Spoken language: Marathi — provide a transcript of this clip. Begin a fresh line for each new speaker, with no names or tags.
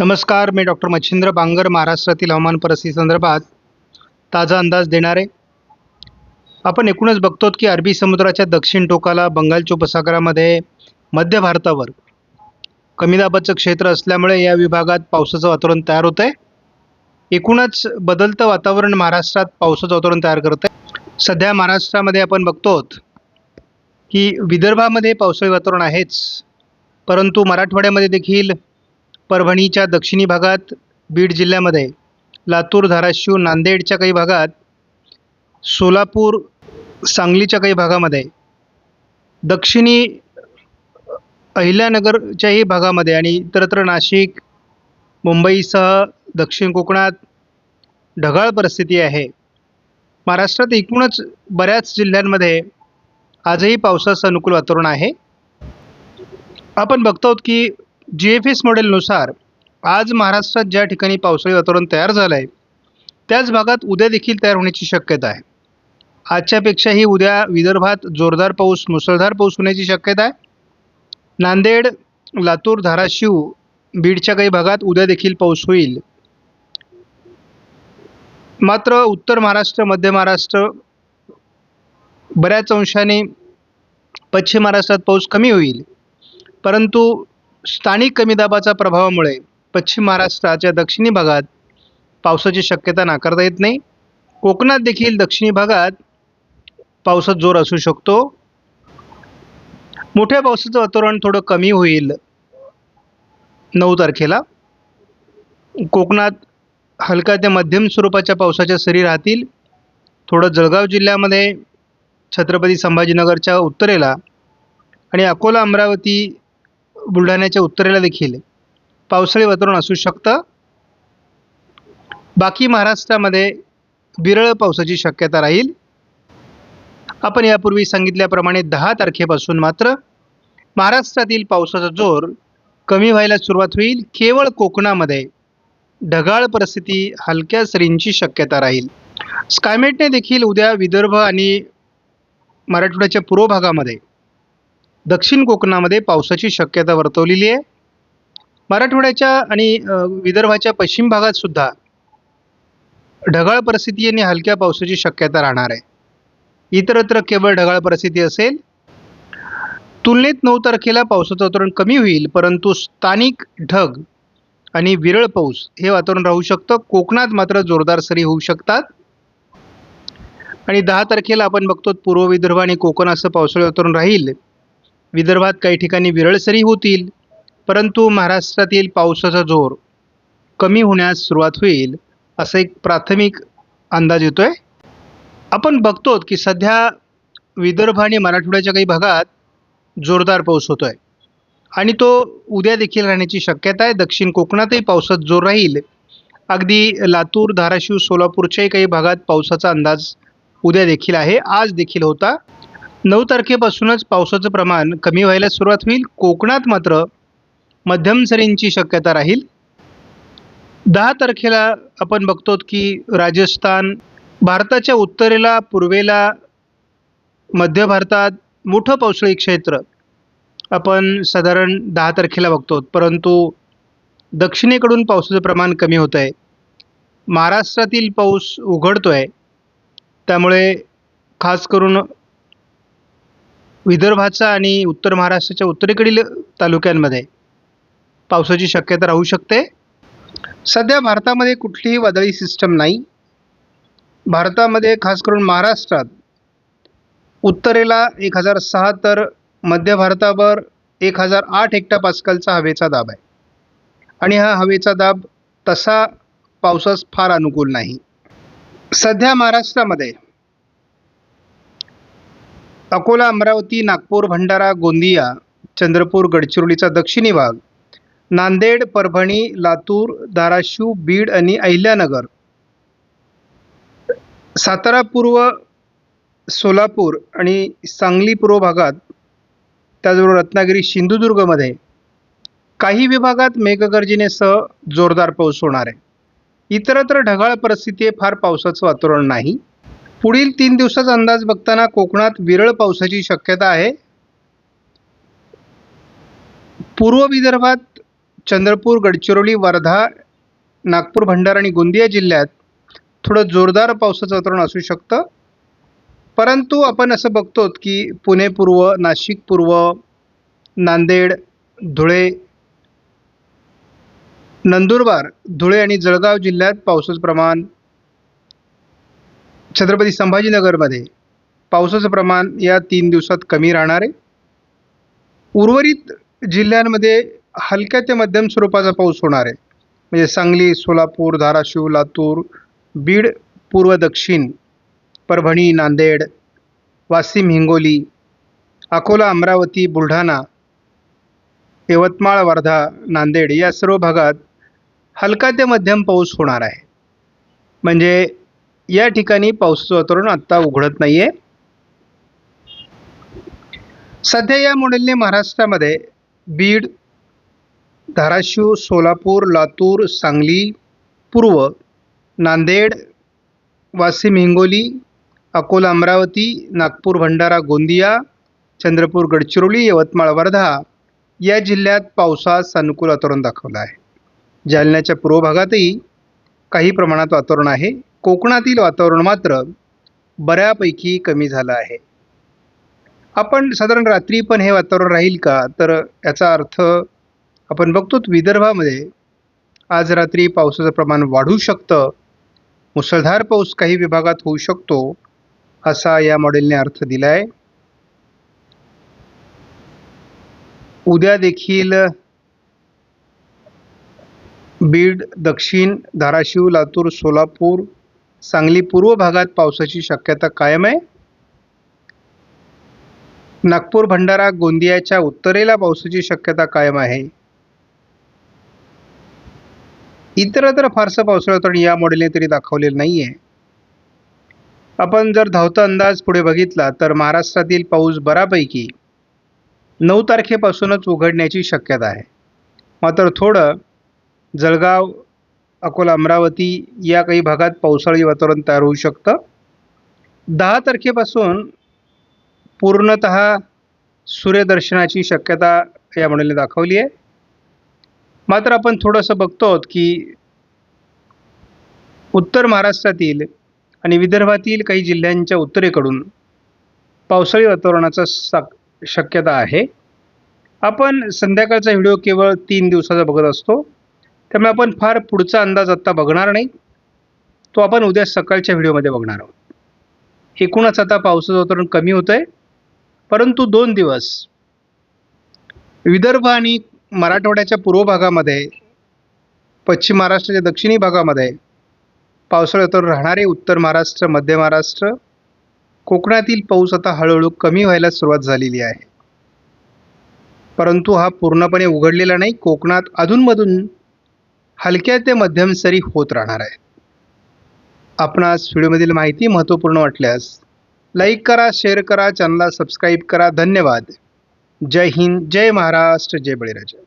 नमस्कार मी डॉक्टर मच्छिंद्र बांगर महाराष्ट्रातील हवामान परिस्थिती संदर्भात ताजा अंदाज देणारे. आपण एकूणच बघतो की अरबी समुद्राच्या दक्षिण टोकाला बंगालच्या उपसागरामध्ये मध्य भारतावर कमी दाबाचं क्षेत्र असल्यामुळे या विभागात पावसाचं वातावरण तयार होतं आहे एकूणच बदलतं वातावरण महाराष्ट्रात पावसाचं वातावरण तयार करत आहे सध्या महाराष्ट्रामध्ये आपण बघतो की विदर्भामध्ये पावसाळी वातावरण आहेच परंतु मराठवाड्यामध्ये देखील परभणीच्या दक्षिणी भागात बीड जिल्ह्यामध्ये लातूर धाराशिव नांदेडच्या काही भागात सोलापूर सांगलीच्या काही भागामध्ये दक्षिणी अहिल्यानगरच्याही भागामध्ये आणि इतरत्र नाशिक मुंबईसह दक्षिण कोकणात ढगाळ परिस्थिती आहे. महाराष्ट्रात एकूणच बऱ्याच जिल्ह्यांमध्ये आजही पावसाचं अनुकूल वातावरण आहे. आपण बघतो की जी एफ एस मॉडेलनुसार आज महाराष्ट्रात ज्या ठिकाणी पावसाळी वातावरण तयार झालं आहे त्याच भागात उद्या देखील तयार होण्याची शक्यता आहे. आजच्यापेक्षाही उद्या विदर्भात जोरदार पाऊस मुसळधार पाऊस होण्याची शक्यता आहे. नांदेड लातूर धाराशिव बीडच्या काही भागात उद्या देखील पाऊस होईल. मात्र उत्तर महाराष्ट्र मध्य महाराष्ट्र बऱ्याच अंशाने पश्चिम महाराष्ट्रात पाऊस कमी होईल. परंतु स्थानिक कमी दाबाच्या प्रभावामुळे पश्चिम महाराष्ट्राच्या दक्षिणी भागात पावसाची शक्यता नाकारता येत नाही. कोकणात देखील दक्षिणी भागात पावसात जोर असू शकतो. मोठ्या पावसाचं वातावरण थोडं कमी होईल नऊ तारखेला. कोकणात हलका ते मध्यम स्वरूपाच्या पावसाच्या सरी राहतील. थोडं जळगाव जिल्ह्यामध्ये छत्रपती संभाजीनगरच्या उत्तरेला आणि अकोला अमरावती बुलढाण्याच्या उत्तरेला देखील पावसाळी वातावरण असू शकतं. बाकी महाराष्ट्रामध्ये विरळ पावसाची शक्यता राहील. आपण यापूर्वी सांगितल्याप्रमाणे दहा तारखेपासून मात्र महाराष्ट्रातील पावसाचा जोर कमी व्हायला सुरुवात होईल. केवळ कोकणामध्ये ढगाळ परिस्थिती हलक्या सरींची शक्यता राहील. स्कायमेटने देखील उद्या विदर्भ आणि मराठवाड्याच्या पूर्व भागामध्ये दक्षिण कोकणामध्ये पावसाची शक्यता वर्तवलेली आहे. मराठवाड्याच्या आणि विदर्भाच्या पश्चिम भागात सुद्धा ढगाळ परिस्थिती आणि हलक्या पावसाची शक्यता राहणार आहे. इतरत्र केवळ ढगाळ परिस्थिती असेल तुलनेत नऊ तारखेला पावसाचं वातावरण कमी होईल परंतु स्थानिक ढग आणि विरळ पाऊस हे वातावरण राहू शकतं. कोकणात मात्र जोरदार सरी होऊ शकतात. आणि दहा तारखेला आपण बघतो पूर्व विदर्भ आणि कोकण असं पावसाळी वातावरण राहील. विदर्भात काही ठिकाणी विरळ सरी होतील परंतु महाराष्ट्रातील पावसाचा जोर कमी होण्यास सुरुवात होईल असं एक प्राथमिक अंदाज येतो आहे आपण बघतो की सध्या विदर्भ आणि मराठवाड्याच्या काही भागात जोरदार पाऊस होतो आहे आणि तो उद्या देखील राहण्याची शक्यता आहे. दक्षिण कोकणातही पावसात जोर राहील. अगदी लातूर धाराशिव सोलापूरच्याही काही भागात पावसाचा अंदाज उद्या देखील आहे. आज देखील होता. नऊ तारखेपासूनच पावसाचं प्रमाण कमी व्हायला सुरुवात होईल. कोकणात मात्र मध्यम सरींची शक्यता राहील. दहा तारखेला आपण बघतो की राजस्थान भारताच्या उत्तरेला पूर्वेला मध्य भारतात मोठं पावसाळी क्षेत्र आपण साधारण दहा तारखेला बघतो. परंतु दक्षिणेकडून पावसाचं प्रमाण कमी होत आहे महाराष्ट्रातील पाऊस उघडतो आहे त्यामुळे खास करून विदर्भाचा आणि उत्तर महाराष्ट्राच्या उत्तरेकडील तालुक्यांमध्ये पावसाची शक्यता राहू शकते. सध्या भारतामध्ये कुठलीही वादळी सिस्टम नाही. भारतामध्ये खास करून महाराष्ट्रात उत्तरेला एक हजार सहा तर मध्य भारतावर एक हजार आठ हेक्टा पास्कलचा हवेचा दाब आहे. आणि हा हवेचा दाब तसा पावसास फार अनुकूल नाही. सध्या महाराष्ट्रामध्ये अकोला अमरावती नागपूर भंडारा गोंदिया चंद्रपूर गडचिरोलीचा दक्षिणी भाग नांदेड परभणी लातूर धाराशिव बीड आणि अहिल्यानगर. सातारा पूर्व सोलापूर आणि सांगली पूर्व भागात त्याचबरोबर रत्नागिरी सिंधुदुर्गमध्ये काही विभागात मेघगर्जनेसह जोरदार पाऊस होणार आहे. इतरत्र ढगाळ परिस्थिती फार पावसाचं वातावरण नाही. पुढील तीन दिवसाचा अंदाज बघताना कोकणात विरळ पावसाची शक्यता आहे. पूर्व विदर्भात चंद्रपूर गडचिरोली वर्धा नागपूर भंडारा आणि गोंदिया जिल्ह्यात थोडं जोरदार पावसाचं वातावरण असू शकतं. परंतु आपण असं बघतो की पुणे पूर्व नाशिक पूर्व नांदेड धुळे नंदुरबार धुळे आणि जळगाव जिल्ह्यात पावसाचं प्रमाण छत्रपती संभाजीनगरमध्ये पावसाचं प्रमाण या तीन दिवसात कमी राहणार आहे. उर्वरित जिल्ह्यांमध्ये हलक्या ते मध्यम स्वरूपाचा पाऊस होणार आहे. म्हणजे सांगली सोलापूर धाराशिव लातूर बीड पूर्व दक्षिण परभणी नांदेड वाशिम हिंगोली अकोला अमरावती बुलढाणा यवतमाळ वर्धा नांदेड या सर्व भागात हलका ते मध्यम पाऊस होणार आहे. म्हणजे या ठिकाणी पावसाचं वातावरण आत्ता उघडत नाही आहे सध्या या मॉडेलने महाराष्ट्रामध्ये बीड धाराशिव सोलापूर लातूर सांगली पूर्व नांदेड वाशिम हिंगोली अकोला अमरावती नागपूर भंडारा गोंदिया चंद्रपूर गडचिरोली यवतमाळ वर्धा या जिल्ह्यात पावसास अनुकूल वातावरण दाखवलं आहे. जालन्याच्या पूर्व भागातही काही प्रमाणात वातावरण आहे. कोकणातील वातावरण मात्र बऱ्यापैकी कमी झालं आहे. आपण साधारण रात्री पण हे वातावरण राहील का? तर याचा अर्थ आपण बघतो विदर्भामध्ये आज रात्री पावसाचं प्रमाण वाढू शकतं. मुसळधार पाऊस काही विभागात होऊ शकतो असा या मॉडेलने अर्थ दिला आहे उद्या देखील बीड दक्षिण धाराशिव लातूर सोलापूर सांगली पूर्व भागात पावसाची शक्यता कायम आहे. नागपूर भंडारा गोंदियाच्या उत्तरेला पावसाची शक्यता कायम आहे. इतरत्र फारसं पावसाळं या मॉडेलने तरी दाखवलेलं नाही आहे आपण जर धावता अंदाज पुढे बघितला तर महाराष्ट्रातील पाऊस बऱ्यापैकी नऊ तारखेपासूनच उघडण्याची शक्यता आहे. मात्र थोडं जळगाव अकोला अमरावती या काही भागात पावसाळी वातावरण तयार होऊ शकतं. दहा तारखेपासून पूर्णत सूर्यदर्शनाची शक्यता या मॉडेलने दाखवली आहे. मात्र आपण थोडंसं बघतो की उत्तर महाराष्ट्रातील आणि विदर्भातील काही जिल्ह्यांच्या उत्तरेकडून पावसाळी वातावरणाचा साक शक्यता आहे. आपण संध्याकाळचा व्हिडिओ केवळ तीन दिवसाचा बघत असतो. त्यामुळे आपण फार पुढचा अंदाज आत्ता बघणार नाही. तो आपण उद्या सकाळच्या व्हिडिओमध्ये बघणार आहोत. एकूणच आता पावसाचं वातावरण कमी होतं आहे परंतु दोन दिवस. विदर्भ आणि मराठवाड्याच्या पूर्व भागामध्ये पश्चिम महाराष्ट्राच्या दक्षिणी भागामध्ये पावसाळ्यातून वातावरण राहणारे उत्तर महाराष्ट्र मध्य महाराष्ट्र कोकणातील पाऊस आता हळूहळू कमी व्हायला सुरुवात झालेली आहे. परंतु हा पूर्णपणे उघडलेला नाही. कोकणात अधूनमधून हलक्या ते मध्यम सरी होत राहणार आहे आपणास व्हिडिओमधील माहिती महत्त्वपूर्ण वाटल्यास लाईक करा शेअर करा चॅनलला सबस्क्राईब करा. धन्यवाद. जय हिंद जय महाराष्ट्र जय बळीराजा.